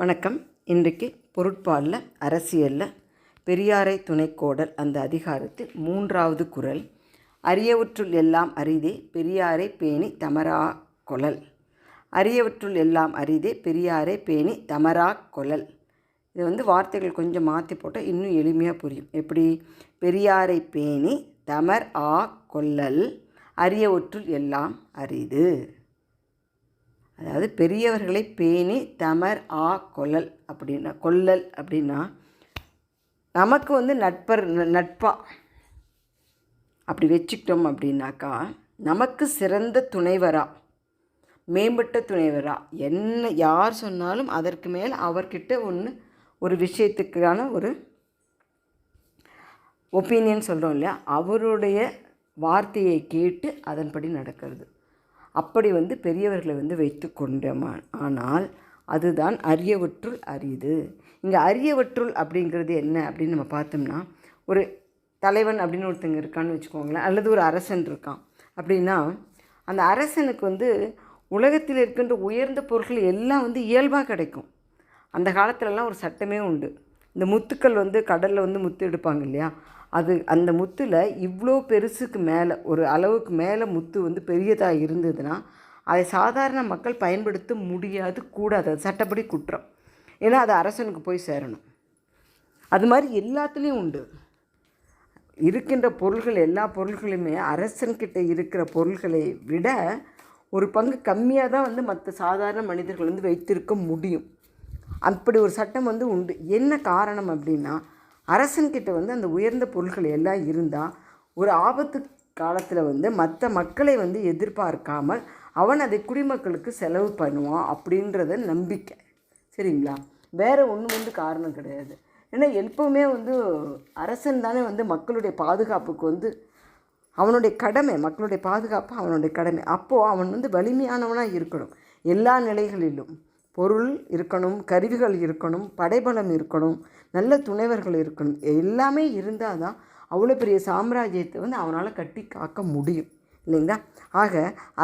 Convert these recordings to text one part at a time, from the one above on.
வணக்கம். இன்றைக்கு பொருட்பாலில் அரசியலில் பெரியாரை துணைக்கோடல் அந்த அதிகாரத்தில் மூன்றாவது குரல். அரியவற்றுள் எல்லாம் அரிதே பெரியாரை பேணி தமரா கொலல் அரியவற்றுள் எல்லாம் அரிதே பெரியாரை பேணி தமரா கொலல் இது வந்து வார்த்தைகள் கொஞ்சம் மாற்றி போட்டால் இன்னும் எளிமையாக புரியும். எப்படி? பெரியாரை பேணி தமர் ஆ கொல்லல் அரியவற்றுள் எல்லாம் அரிது. அதாவது பெரியவர்களை பேணி தமர் ஆ கொல்லல் அப்படின்னா கொல்லல் அப்படின்னா நமக்கு வந்து நட்பர் நட்பா? அப்படி வச்சுக்கிட்டோம் அப்படின்னாக்கா நமக்கு சிறந்த துணைவரா? மேம்பட்ட துணைவரா? என்ன யார் சொன்னாலும் அதற்கு மேல் அவர்கிட்ட ஒன்று ஒரு விஷயத்துக்கான ஒரு ஒப்பீனியன் சொல்கிறோம் இல்லையா? அவருடைய வார்த்தையை கேட்டு அதன்படி நடக்கிறது. அப்படி வந்து பெரியவர்களை வந்து வைத்து கொண்டோமா. ஆனால் அதுதான் அரியவற்றுள் அரியுது இங்கே அரியவற்றுள் அப்படிங்கிறது என்ன அப்படின்னு நம்ம பார்த்தோம்னா ஒரு தலைவன் அப்படின்னு ஒருத்தங்க இருக்கான்னு வச்சுக்கோங்களேன் அல்லது ஒரு அரசன் இருக்கான் அப்படின்னா அந்த அரசனுக்கு வந்து உலகத்தில் இருக்கின்ற உயர்ந்த பொருட்கள் எல்லாம் வந்து இயல்பாக கிடைக்கும். அந்த காலத்துலலாம் ஒரு சட்டமே உண்டு. இந்த முத்துக்கள் வந்து கடலில் வந்து முத்து எடுப்பாங்க இல்லையா? அது அந்த முத்தில் இவ்வளோ பெருசுக்கு மேலே ஒரு அளவுக்கு மேலே முத்து வந்து பெரியதாக இருந்ததுன்னா அதை சாதாரண மக்கள் பயன்படுத்த முடியாது கூடாது. அது சட்டப்படி குற்றம். ஏன்னா அது அரசனுக்கு போய் சேரணும். அது மாதிரி எல்லாத்துலேயும் உண்டு. இருக்கின்ற பொருள்கள் எல்லா பொருள்களுமே அரசன்கிட்ட இருக்கிற பொருள்களை விட ஒரு பங்கு கம்மியாக தான் வந்து மற்ற சாதாரண மனிதர்கள் வந்து வைத்திருக்க முடியும். அப்படி ஒரு சட்டம் வந்து உண்டு. என்ன காரணம் அப்படின்னா அரசன்கிட்ட வந்து அந்த உயர்ந்த பொருட்கள் எல்லாம் இருந்தால் ஒரு ஆபத்து காலத்தில் வந்து மற்ற மக்களை வந்து எதிர்பார்க்காமல் அவன் அதை குடிமக்களுக்கு செலவு பண்ணுவான் அப்படின்றத நம்பிக்கை. சரிங்களா? வேறு ஒன்றும் வந்து காரணம் கிடையாது. ஏன்னா எப்போவுமே வந்து அரசன் தானே வந்து மக்களுடைய பாதுகாப்புக்கு வந்து அவனுடைய கடமை மக்களுடைய பாதுகாப்பு அவனுடைய கடமை. அப்போது அவன் வந்து வலிமையானவனாக இருக்கணும். எல்லா நிலைகளிலும். பொருள் இருக்கணும் கருவிகள் இருக்கணும் படைபலம் இருக்கணும் நல்ல துணைவர்கள் இருக்கணும் எல்லாமே இருந்தால் தான் அவ்வளோ பெரிய சாம்ராஜ்யத்தை வந்து அவனால் கட்டி காக்க முடியும். இல்லைங்களா? ஆக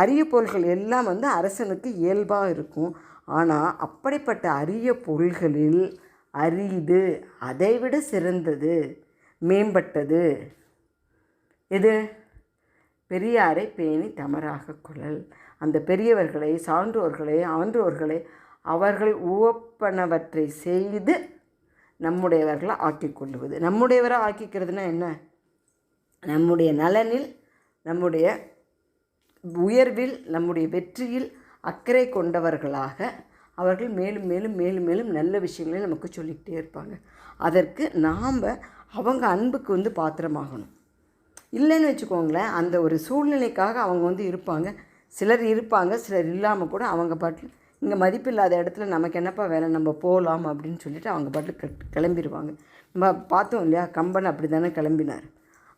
அரிய பொருள்கள் எல்லாம் வந்து அரசனுக்கு இயல்பாக இருக்கும். ஆனால் அப்படிப்பட்ட அரிய பொருள்களில் அரிது அதைவிட சிறந்தது மேம்பட்டது. எது? பெரியாரை பேணி தமராக கொள்ளல். அந்த பெரியவர்களை சான்றோர்களை ஆன்றோர்களை அவர்கள் உவப்பனவற்றை செய்து நம்முடையவர்களை ஆக்கி கொள்ளுவது. நம்முடையவராக ஆக்கிக்கிறதுனா என்ன? நம்முடைய நலனில் நம்முடைய உயர்வில் நம்முடைய வெற்றியில் அக்கறை கொண்டவர்களாக அவர்கள் மேலும் மேலும் மேலும் மேலும் நல்ல விஷயங்களை நமக்கு சொல்லிக்கிட்டே இருப்பாங்க. அதற்கு நாம் அவங்க அன்புக்கு வந்து பாத்திரமாகணும். இல்லைன்னு வச்சுக்கோங்களேன் அந்த ஒரு சூழ்நிலைக்காக அவங்க வந்து இருப்பாங்க. சிலர் இருப்பாங்க சிலர் இல்லாமல் கூட அவங்க பாட்டில் இங்கே மதிப்பில்லாத இடத்துல நமக்கு என்னப்பா வேலை? நம்ம போகலாம் அப்படின்னு சொல்லிட்டு அவங்க பாட்டு கிளம்பிடுவாங்க நம்ம பார்த்தோம் இல்லையா? கம்பன் அப்படி தானே கிளம்பினார்.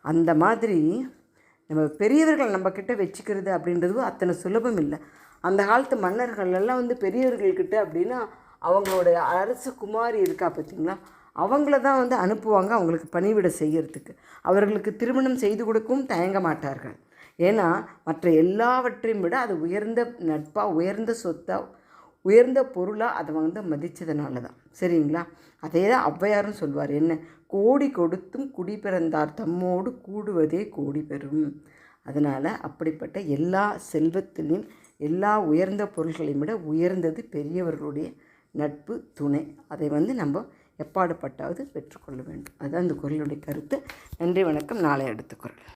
அந்த மாதிரி நம்ம பெரியவர்கள் நம்மக்கிட்ட வச்சுக்கிறது அப்படின்றது அத்தனை சுலபம் இல்லை. அந்த காலத்து மன்னர்கள் எல்லாம் வந்து பெரியவர்கள்கிட்ட அப்படின்னா அவங்களோட அரசு குமாரி இருக்கா பார்த்தீங்களா? அவங்கள தான் வந்து அனுப்புவாங்க அவங்களுக்கு பணிவிட செய்கிறதுக்கு அவர்களுக்கு திருமணம் செய்து கொடுக்கவும் தயங்க மாட்டார்கள். ஏன்னா மற்ற எல்லாவற்றையும் விட அது உயர்ந்த நட்பாக உயர்ந்த சொத்தாக உயர்ந்த பொருளாக அதை வந்து மதித்ததுனால தான் சரிங்களா? அதே தான் ஔவையாரும் சொல்வார். என்ன? கோடி கொடுத்தும் குடி பிறந்தார். தம்மோடு கூடுவதே கோடி பெறும். அதனால் அப்படிப்பட்ட எல்லா செல்வத்திலையும் எல்லா உயர்ந்த பொருள்களையும் விட உயர்ந்தது பெரியவர்களுடைய நட்பு துணை. அதை வந்து நம்ம எப்பாடுபட்டாவது பெற்றுக்கொள்ள வேண்டும். அதுதான் அந்த குரலுடைய கருத்து. நன்றி வணக்கம். நாளை அடுத்த குரல்.